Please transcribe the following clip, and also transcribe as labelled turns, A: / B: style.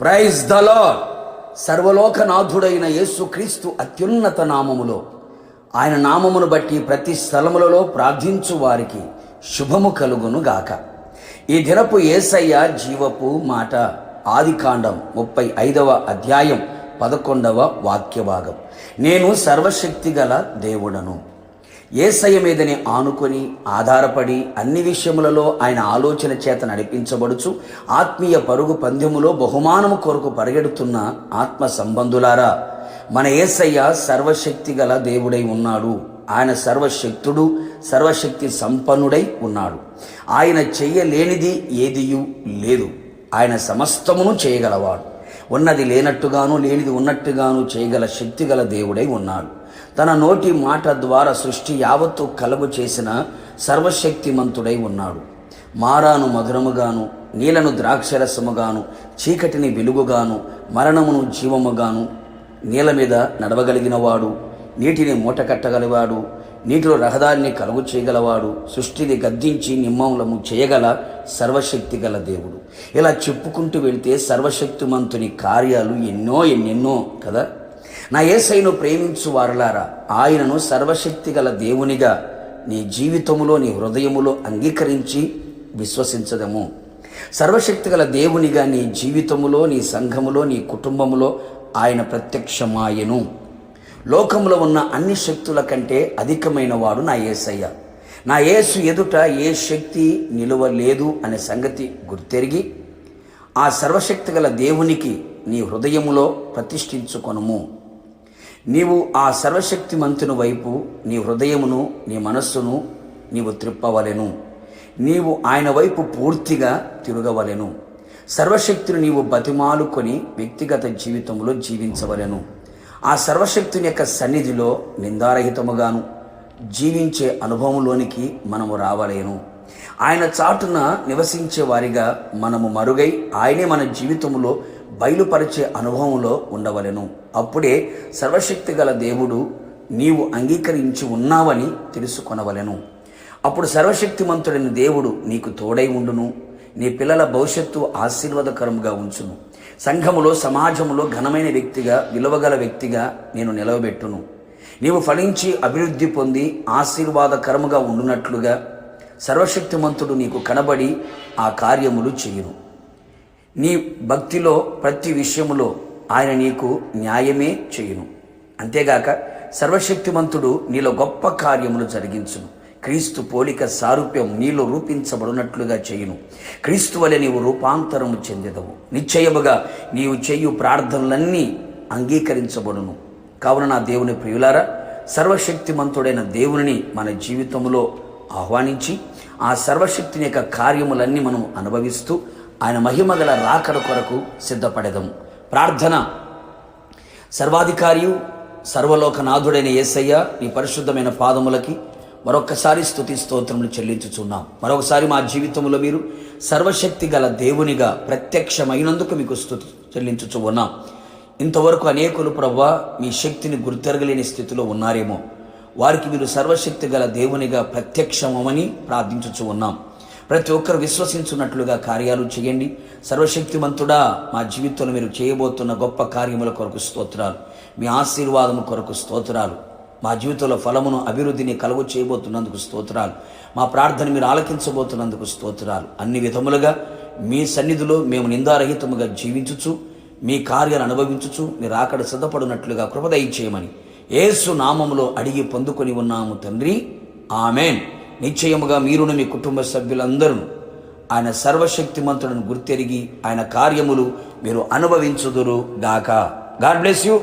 A: Praise దలో lord. సర్వలోకనాథుడైన యేసుక్రీస్తు అత్యున్నత నామములో. ఆయన నామమును బట్టి ప్రతి స్థలములలో ప్రార్థించు వారికి శుభము కలుగును గాక. ఈ దినపు ఏసయ్య జీవపు మాట ఆదికాండం ముప్పై ఐదవ అధ్యాయం పదకొండవ వాక్య భాగం నేను సర్వశక్తి గల దేవుడను. ఏసయ్య మీదని ఆనుకొని ఆధారపడి అన్ని విషయములలో ఆయన ఆలోచన చేత నడిపించబడుచు ఆత్మీయ పరుగు పందెములో బహుమానము కొరకు పరిగెడుతున్న ఆత్మ సంబంధులారా మన ఏసయ్య సర్వశక్తి గల దేవుడై ఉన్నాడు. ఆయన సర్వశక్తుడు సర్వశక్తి సంపన్నుడై ఉన్నాడు. ఆయన చెయ్యలేనిది ఏదియు లేదు. ఆయన సమస్తమును చేయగలవాడు. ఉన్నది లేనట్టుగాను లేనిది ఉన్నట్టుగాను చేయగల శక్తి గల దేవుడై ఉన్నాడు. తన నోటి మాట ద్వారా సృష్టి యావత్తు కలుగు చేసిన సర్వశక్తిమంతుడై ఉన్నాడు. మారాను మధురముగాను నీలను ద్రాక్షరసముగాను చీకటిని వెలుగుగాను మరణమును జీవముగాను నీల మీద నడవగలిగినవాడు నీటిని మూట కట్టగలవాడు నీటిలో రహదారిని కలుగు చేయగలవాడు సృష్టిని గద్దించి నిమ్మములము చేయగల సర్వశక్తి గల దేవుడు. ఇలా చెప్పుకుంటూ వెళితే సర్వశక్తిమంతుని కార్యాలు ఎన్నో ఎన్నెన్నో కదా? నా ఏసైను ప్రేమించు వారులారా ఆయనను సర్వశక్తి గల దేవునిగా నీ జీవితములో నీ హృదయములో అంగీకరించి విశ్వసించదము. సర్వశక్తి గల దేవునిగా నీ జీవితములో నీ సంఘములో నీ కుటుంబములో ఆయన ప్రత్యక్షమాయను. లోకంలో ఉన్న అన్ని శక్తుల కంటే అధికమైన వాడు నా ఏసయ్య నా యేసు ఎదుట ఏ శక్తి నిలువలేదు అనే సంగతి గుర్తెరిగి ఆ సర్వశక్తి గల దేవునికి నీ హృదయములో ప్రతిష్ఠించుకొనుము. నీవు ఆ సర్వశక్తి మంతుని వైపు నీ హృదయమును నీ మనస్సును నీవు త్రిప్పవలెను. నీవు ఆయన వైపు పూర్తిగా తిరగవలెను. సర్వశక్తిని నీవు బతిమాలుకొని వ్యక్తిగత జీవితంలో జీవించవలెను. ఆ సర్వశక్తుని యొక్క సన్నిధిలో నిందారహితముగాను జీవించే అనుభవంలోనికి మనము రావలేను. ఆయన చాటున నివసించే వారిగా మనము మరుగై ఆయనే మన జీవితంలో బయలుపరిచే అనుభవంలో ఉండవలెను. అప్పుడే సర్వశక్తి గల దేవుడు నీవు అంగీకరించి ఉన్నావని తెలుసుకొనవలెను. అప్పుడు సర్వశక్తిమంతుడైన దేవుడు నీకు తోడై ఉండును. నీ పిల్లల భవిష్యత్తు ఆశీర్వాదకరంగా ఉంచును. సంఘములో సమాజంలో ఘనమైన వ్యక్తిగా విలువగల వ్యక్తిగా నేను నిలవబెట్టును. నీవు ఫలించి అభివృద్ధి పొంది ఆశీర్వాదకరముగా ఉండునట్లుగా సర్వశక్తిమంతుడు నీకు కనబడి ఆ కార్యములు చేయును. నీ భక్తిలో ప్రతి విషయములో ఆయన నీకు న్యాయమే చేయును. అంతేగాక సర్వశక్తిమంతుడు నీలో గొప్ప కార్యములు జరిగించును. క్రీస్తు పోలిక సారూప్యం నీలో రూపించబడినట్లుగా చేయును. క్రీస్తు వలె నీవు రూపాంతరము చెందెదవు. నిశ్చయముగా నీవు చేయు ప్రార్థనలన్నీ అంగీకరించబడును. కావున నా దేవుని ప్రియులారా సర్వశక్తిమంతుడైన దేవుని మన జీవితంలో ఆహ్వానించి ఆ సర్వశక్తిని యొక్క కార్యములన్నీ మనం అనుభవిస్తూ ఆయన మహిమగల రాకడ కొరకు సిద్ధపడదము ప్రార్థన. సర్వాధికారియు సర్వలోకనాథుడైన యేసయ్య నీ పరిశుద్ధమైన పాదములకి మరొకసారి స్తుతి స్తోత్రములు చెల్లించుచున్నాం. మరొకసారి మా జీవితంలో మీరు సర్వశక్తి గల దేవునిగా ప్రత్యక్షమైనందుకు మీకు స్థుతి చెల్లించుచు ఉన్నాం. ఇంతవరకు అనేకులు ప్రభా మీ శక్తిని గుర్తెరగలేని స్థితిలో ఉన్నారేమో. వారికి మీరు సర్వశక్తి గల దేవునిగా ప్రత్యక్షమని ప్రార్థించుచు ఉన్నాం. ప్రతి ఒక్కరు విశ్వసించున్నట్లుగా కార్యాలు చేయండి. సర్వశక్తిమంతుడా మా జీవితంలో మీరు చేయబోతున్న గొప్ప కార్యముల కొరకు స్తోత్రాలు. మీ ఆశీర్వాదము కొరకు స్తోత్రాలు. మా జీవితంలో ఫలమును అభివృద్ధిని కలుగు చేయబోతున్నందుకు స్తోత్రాలు. మా ప్రార్థన మీరు ఆలకించబోతున్నందుకు స్తోత్రాలు. అన్ని విధములుగా మీ సన్నిధిలో మేము నిందారహితముగా జీవించుచు మీ కార్యాలు అనుభవించుచు మీరు ఆకడ సిద్ధపడినట్లుగా కృపదయ చేయమని ఏసు నామములో అడిగి పొందుకొని ఉన్నాము తండ్రి. ఆమెన్. నిశ్చయముగా మీరును మీ కుటుంబ సభ్యులందరూ ఆయన సర్వశక్తిమంతులను గుర్తెరిగి ఆయన కార్యములు మీరు అనుభవించుదురు గాక. God bless you.